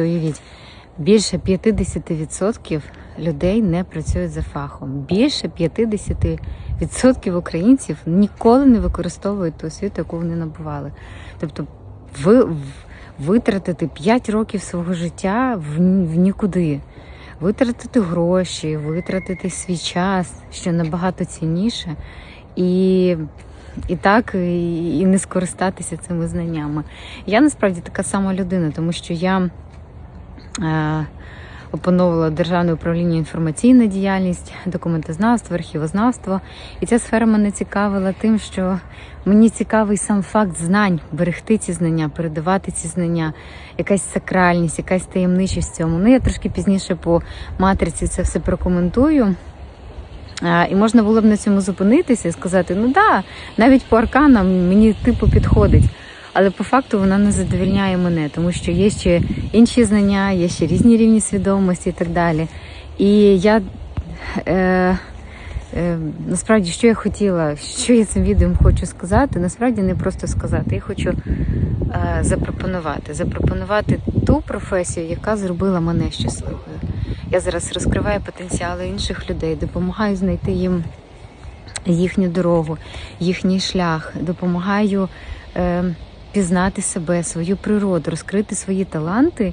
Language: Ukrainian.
Уявіть, більше 50% людей не працюють за фахом. Більше 50% українців ніколи не використовують ту освіту, яку вони набували. Тобто, ви витратити 5 років свого життя в, в нікуди. Витратити гроші, витратити свій час, що набагато цінніше, і, і так і, і не скористатися цими знаннями. Я насправді така сама людина, тому що я опановувала державне управління інформаційна діяльність, документознавство, архівознавство. І ця сфера мене цікавила тим, що мені цікавий сам факт знань, берегти ці знання, передавати ці знання, якась сакральність, якась таємничість в цьому. Ну я трошки пізніше по матриці це все прокоментую. І можна було б на цьому зупинитися і сказати: ну да, навіть по арканам мені типу підходить. Але по факту вона не задовільняє мене, тому що є ще інші знання, є ще різні рівні свідомості і так далі. І я е, е, насправді, що я хотіла, що я цим відео хочу сказати, насправді не просто сказати. Я хочу е, запропонувати, запропонувати ту професію, яка зробила мене щасливою. Я зараз розкриваю потенціали інших людей, допомагаю знайти їм їхню дорогу, їхній шлях, допомагаю е, пізнати себе, свою природу, розкрити свої таланти